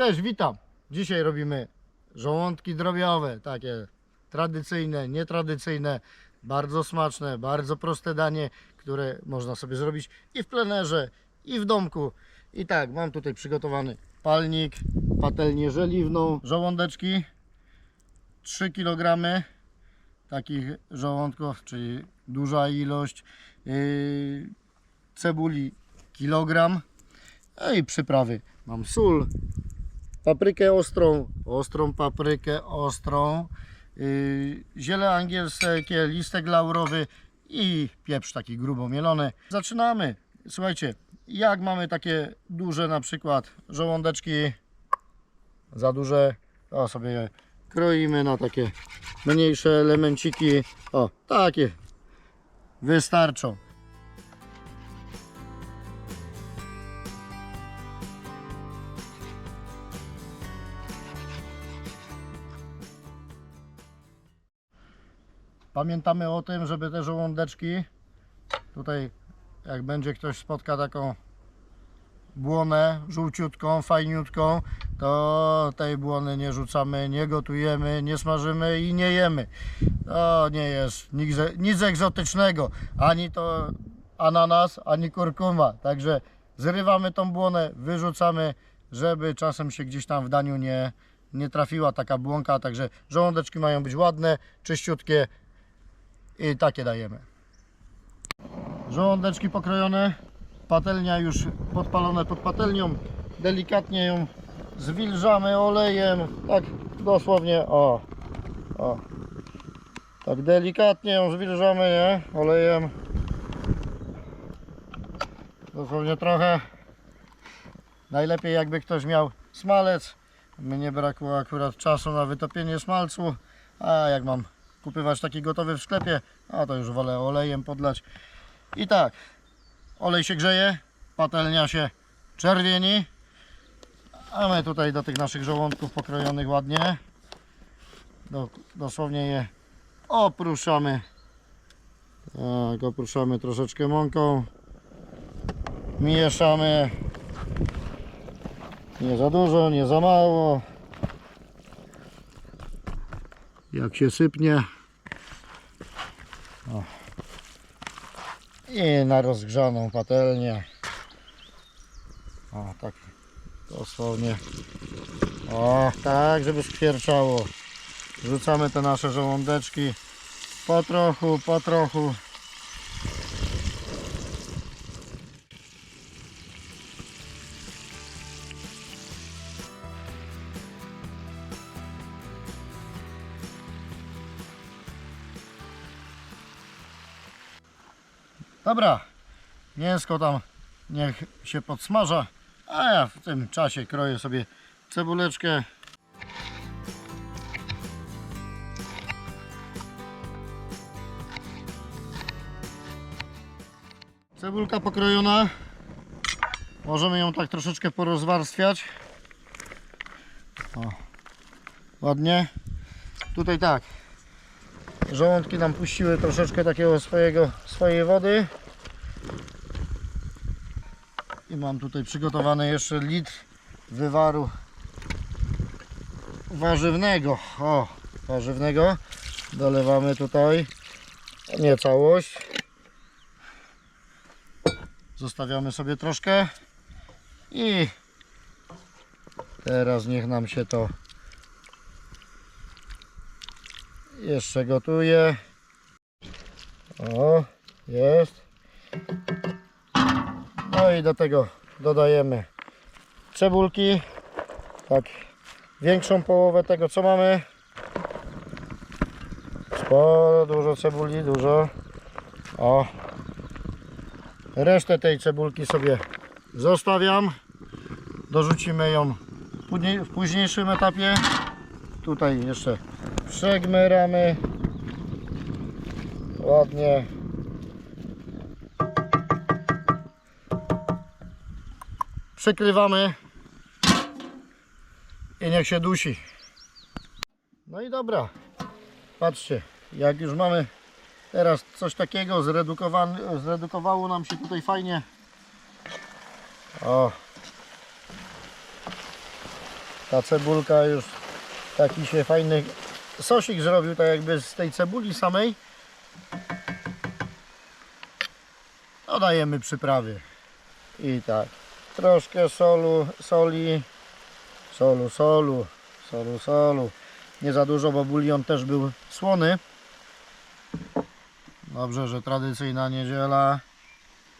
Cześć, witam. Dzisiaj robimy żołądki drobiowe, takie tradycyjne, nietradycyjne, bardzo smaczne, bardzo proste danie, które można sobie zrobić i w plenerze, i w domku. I tak, mam tutaj przygotowany palnik, patelnię żeliwną, żołądeczki, 3 kg takich żołądków, czyli duża ilość, yy, cebuli kilogram, no i przyprawy. Mam sól, paprykę ostrą, ostrą paprykę ostrą, yy, ziele angielskie, listek laurowy i pieprz taki grubo mielony. Zaczynamy. Słuchajcie, jak mamy takie duże na przykład żołądeczki, za duże, to sobie je kroimy na takie mniejsze elemenciki. O, takie wystarczą. Pamiętamy o tym, żeby te żołądeczki tutaj jak będzie ktoś spotka taką błonę żółciutką, fajniutką, to tej błony nie rzucamy, nie gotujemy, nie smażymy i nie jemy. To nie jest nic, nic egzotycznego, ani to ananas, ani kurkuma. Także zrywamy tą błonę, wyrzucamy, żeby czasem się gdzieś tam w daniu nie, nie trafiła taka błonka. Także żołądeczki mają być ładne, czyściutkie i takie dajemy. Żołądeczki pokrojone, patelnia już podpalone pod patelnią. Delikatnie ją zwilżamy olejem, tak dosłownie, o, o. Tak delikatnie ją zwilżamy, nie? Olejem. Dosłownie trochę. Najlepiej jakby ktoś miał smalec. Mnie brakło akurat czasu na wytopienie smalcu, a jak mam kupywać taki gotowy w sklepie, a to już wolę olejem podlać. I tak, olej się grzeje, patelnia się czerwieni, a my tutaj do tych naszych żołądków pokrojonych ładnie, do, dosłownie je opruszamy. Tak, opruszamy troszeczkę mąką, mieszamy. Nie za dużo, nie za mało. Jak się sypnie. O. I na rozgrzaną patelnię. O, tak dosłownie. O, tak, żeby skwierczało. Wrzucamy te nasze żołądeczki po trochu, po trochu. Dobra, mięsko tam niech się podsmaża, a ja w tym czasie kroję sobie cebuleczkę. Cebulka pokrojona. Możemy ją tak troszeczkę porozwarstwiać. O, ładnie. Tutaj tak. Żołądki nam puściły troszeczkę takiego swojego, swojej wody. I mam tutaj przygotowany jeszcze litr wywaru warzywnego. O, warzywnego. Dolewamy tutaj. Nie całość. Zostawiamy sobie troszkę. I teraz niech nam się to jeszcze gotuje. O, jest. No i do tego dodajemy cebulki. Tak, większą połowę tego co mamy. Sporo, dużo cebuli, dużo. O. Resztę tej cebulki sobie zostawiam. Dorzucimy ją w późniejszym etapie. Tutaj jeszcze przegmeramy. Ładnie. Przykrywamy. I niech się dusi. No i dobra. Patrzcie jak już mamy teraz coś takiego zredukowało nam się tutaj fajnie. O. Ta cebulka już taki się fajny sosik zrobił, tak jakby z tej cebuli samej. Dodajemy przyprawy. I tak, troszkę solu, soli, solu, solu, solu, solu. Nie za dużo, bo bulion też był słony. Dobrze, że tradycyjna niedziela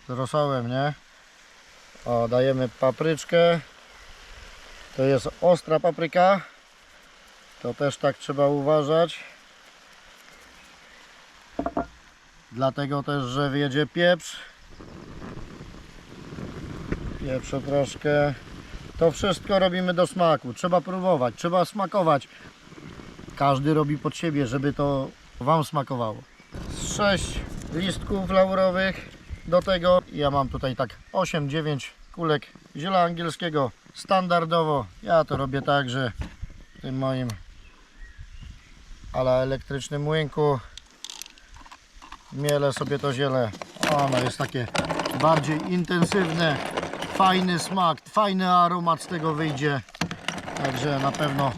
z rosołem, nie? O, dajemy papryczkę. To jest ostra papryka. To też tak trzeba uważać. Dlatego też, że wjedzie pieprz. Pieprzu troszkę. To wszystko robimy do smaku. Trzeba próbować, trzeba smakować. Każdy robi pod siebie, żeby to Wam smakowało. Z 6 listków laurowych do tego. Ja mam tutaj tak 8-9 kulek ziela angielskiego standardowo. Ja to robię tak, że tym moim ala elektrycznym młynku mielę sobie to ziele. Ono jest takie bardziej intensywne, fajny smak, fajny aromat z tego wyjdzie. Także na pewno,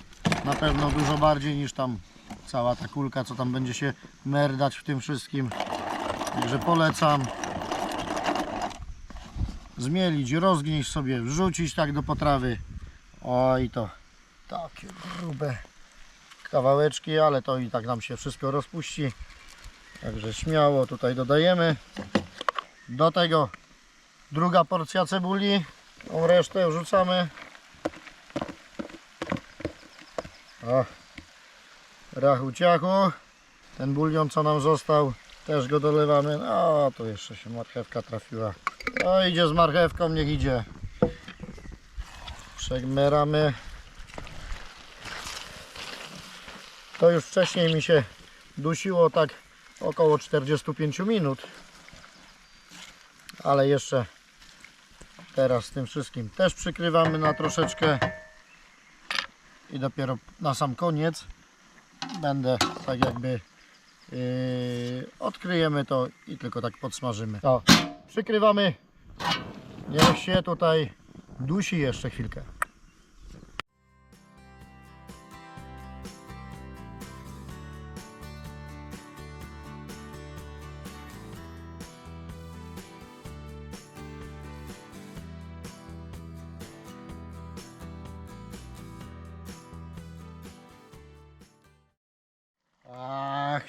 na pewno dużo bardziej niż tam cała ta kulka, co tam będzie się merdać w tym wszystkim. Także polecam zmielić, rozgnieść sobie, wrzucić tak do potrawy. Oj to takie grube kawałeczki, ale to i tak nam się wszystko rozpuści. Także śmiało tutaj dodajemy. Do tego druga porcja cebuli. Tą resztę wrzucamy. O, rachu ciachu. Ten bulion co nam został też go dolewamy. No tu jeszcze się marchewka trafiła. No idzie z marchewką, niech idzie. Przegmeramy. To już wcześniej mi się dusiło tak około 45 minut. Ale jeszcze teraz tym wszystkim też przykrywamy na troszeczkę. I dopiero na sam koniec będę tak jakby yy, odkryjemy to i tylko tak podsmażymy. O, przykrywamy. Niech się tutaj dusi jeszcze chwilkę.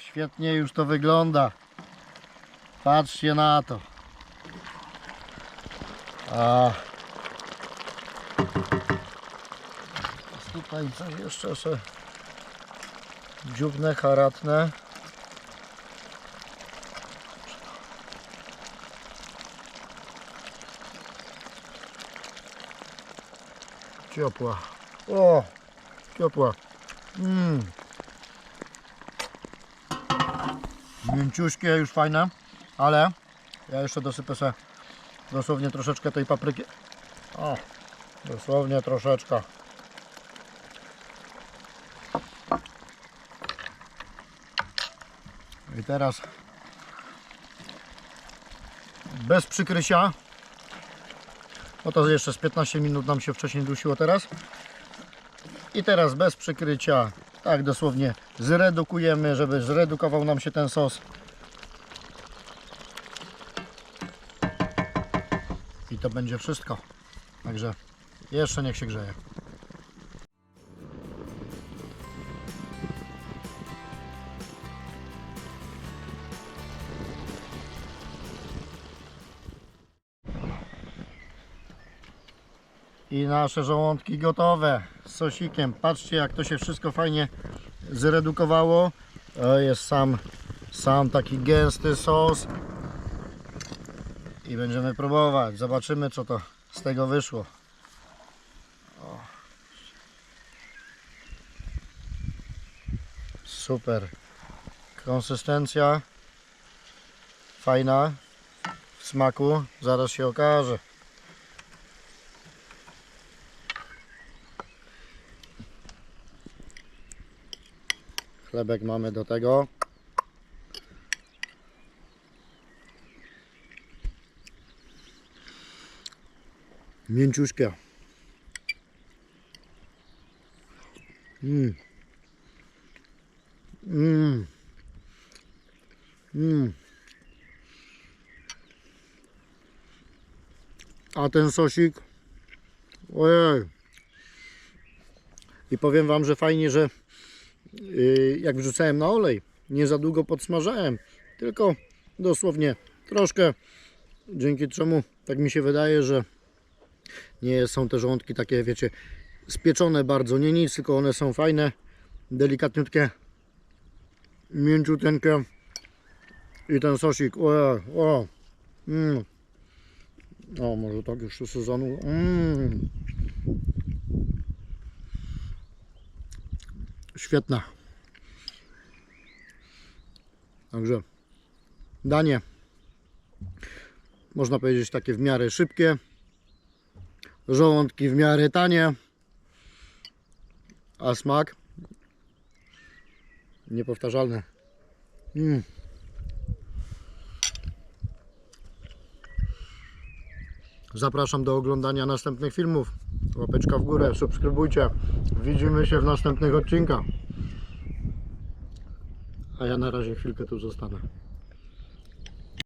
Świetnie już to wygląda. Patrzcie na to. A. Tutaj coś jeszcze se dziubne, haratne. Ciepła. O, ciepła. Mmm. Mięciuśkie, już fajne, ale ja jeszcze dosypię sobie dosłownie troszeczkę tej papryki. O, dosłownie troszeczkę. I teraz bez przykrycia. No to jeszcze z 15 minut nam się wcześniej dusiło teraz. I teraz bez przykrycia, tak dosłownie zredukujemy, żeby zredukował nam się ten sos. I to będzie wszystko. Także jeszcze niech się grzeje. I nasze żołądki gotowe z sosikiem. Patrzcie jak to się wszystko fajnie zredukowało. Jest sam, sam taki gęsty sos. I będziemy próbować. Zobaczymy co to z tego wyszło. O. Super. Konsystencja fajna w smaku. Zaraz się okaże. Chlebek mamy do tego. Mięciuśkie. Mm. Mm. Mm. A ten sosik, ojej. I powiem Wam, że fajnie, że jak wrzucałem na olej, nie za długo podsmażałem, tylko dosłownie troszkę, dzięki czemu tak mi się wydaje, że nie są te żołądki takie, wiecie, spieczone bardzo, nie nic, tylko one są fajne, delikatniutkie, mięciuteńkie i ten sosik, o, o, mm. o może tak jeszcze sezonu, mm. Świetna. Także danie, można powiedzieć takie w miarę szybkie, żołądki w miarę tanie, a smak niepowtarzalny. Mm. Zapraszam do oglądania następnych filmów. Łapeczka w górę, subskrybujcie. Widzimy się w następnych odcinkach. A ja na razie chwilkę tu zostanę.